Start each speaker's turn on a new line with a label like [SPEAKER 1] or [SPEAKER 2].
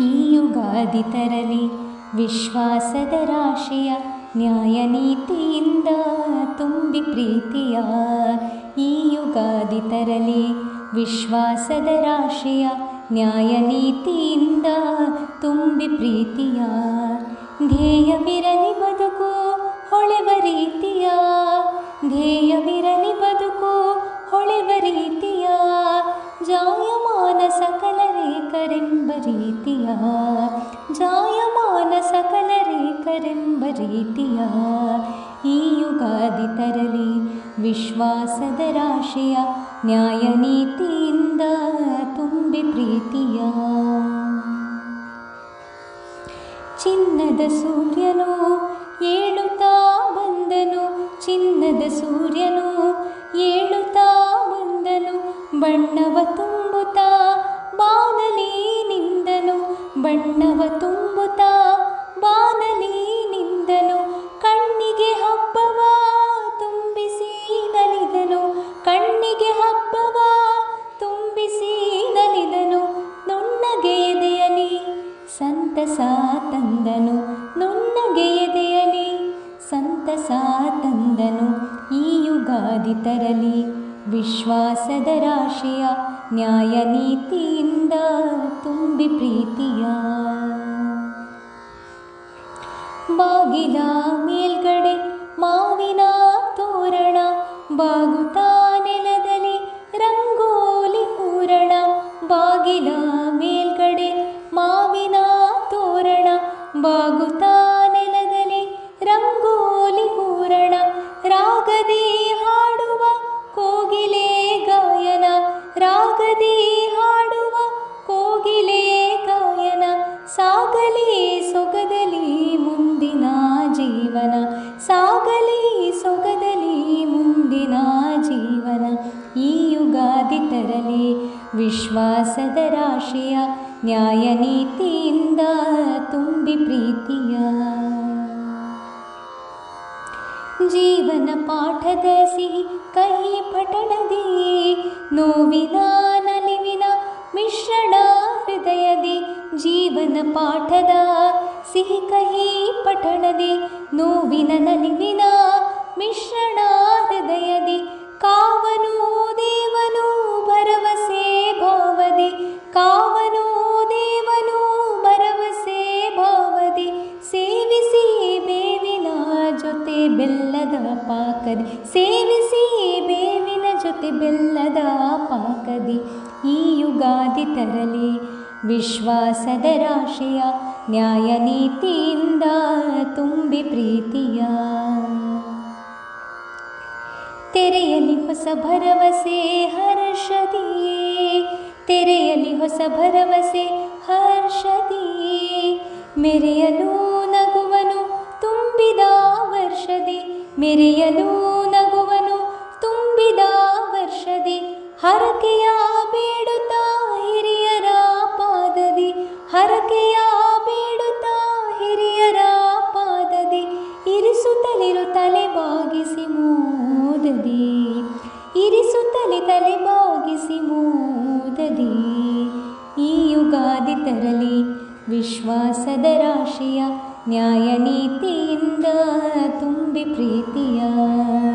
[SPEAKER 1] ಈ ಯುಗಾದಿ ತರಲಿ. ವಿಶ್ವಾಸದ ರಾಶಿಯ ನ್ಯಾಯ ನೀತಿಯಿಂದ ತುಂಬಿ ಪ್ರೀತಿಯ ಈ ಯುಗಾದಿ ತರಲಿ. ವಿಶ್ವಾಸದ ರಾಶಿಯ ನ್ಯಾಯ ನೀತಿಯಿಂದ ತುಂಬಿ ಪ್ರೀತಿಯ. ಧ್ಯೇಯವಿರಲಿ ಬದುಕು, ಹೊಳೆವ ರೀತಿಯ ರೇಖರೆಂಬ ರೀತಿಯ ಜಾಯಮಾನ ಸಕಲ ರೇಖರೆಂಬ ರೀತಿಯ ಈ ಯುಗಾದಿ ತರಲಿ ವಿಶ್ವಾಸದ ರಾಶಿಯ ನ್ಯಾಯ ನೀತಿಯಿಂದ ತುಂಬಿ ಪ್ರೀತಿಯ ಚಿನ್ನದ ಸೂರ್ಯನು ಏಳುತ್ತಾ ಬಂದನು ಚಿನ್ನದ ಸೂರ್ಯನು ಸಂತಸ ತಂದನು. ಈ ಯುಗಾದಿ ತರಲಿ. ವಿಶ್ವಾಸದ ರಾಶಿಯ ನ್ಯಾಯ ನೀತಿಯಿಂದ ತುಂಬಿ ಪ್ರೀತಿಯ. ಬಾಗಿಲ ಮೇಲ್ಗಡೆ ಮಾವಿನ ತೋರಣ. ಬಾಗುತ ನೆಲದಲ್ಲಿ ರಂಗೋಲಿ ಹೂರಣ. ಬಾಗಿಲ ಮೇಲ್ಗಡೆ ಮಾವಿನ ತೋರಣ. ಬಾಗುತ್ತಾ ತರಲಿ ವಿಶ್ವಾಸದ ರಾಶಿಯ ನ್ಯಾಯ ನೀತಿಯಿಂದ ತುಂಬಿ ಪ್ರೀತಿಯ ಜೀವನ ಪಾಠದ ಸಿಹಿ ಕಹಿ ಪಠಣದಿ ನೋವಿನ ನಲಿವಿನ ಮಿಶ್ರಣ ಹೃದಯದಿ ಜೀವನ ಪಾಠದ ಸಿಹಿ ಕಹಿ ಪಠಣದಿ ನೋವಿನ ನಲಿವಿನ ಮಿಶ್ರಣ ಪಾಕದಿ ಸೇವಿಸಿ ಬೇವಿನ ಜೊತೆ ಬೆಲ್ಲದ ಪಾಕದಿ ಈ ಯುಗಾದಿ ತರಲಿ ವಿಶ್ವಾಸದ ರಾಶಿಯ ನ್ಯಾಯ ನೀತಿಯಿಂದ ತುಂಬಿ ಪ್ರೀತಿಯ ತೆರೆಯಲಿ ಹೊಸ ಭರವಸೆ ಹರ್ಷದಿ ತೆರೆಯಲಿ ಹೊಸ ಭರವಸೆ ಹರ್ಷದಿ ಮೆರೆಯಲು ಮೆರೆಯಲು ನಗುವನು ತುಂಬಿದ ವರ್ಷದಿ, ಹರಕೆಯ ಬೇಡುತ್ತ ಹಿರಿಯರ ಪಾದದಿ, ಹರಕೆಯ ಬೇಡುತ್ತ ಹಿರಿಯರ ಪಾದದಿ, ಇರಿಸುತ್ತಲಿರು ತಲೆ ಬಾಗಿಸಿ ಮೋದದಿ, ಇರಿಸುತ್ತಲಿ ತಲೆ ಬಾಗಿಸಿ ಮೋದದಿ. ಈ ಯುಗಾದಿ ತರಲಿ ವಿಶ್ವಾಸದ ರಾಶಿಯ ನ್ಯಾಯ ನೀತಿಯಿಂದ प्रीतिया।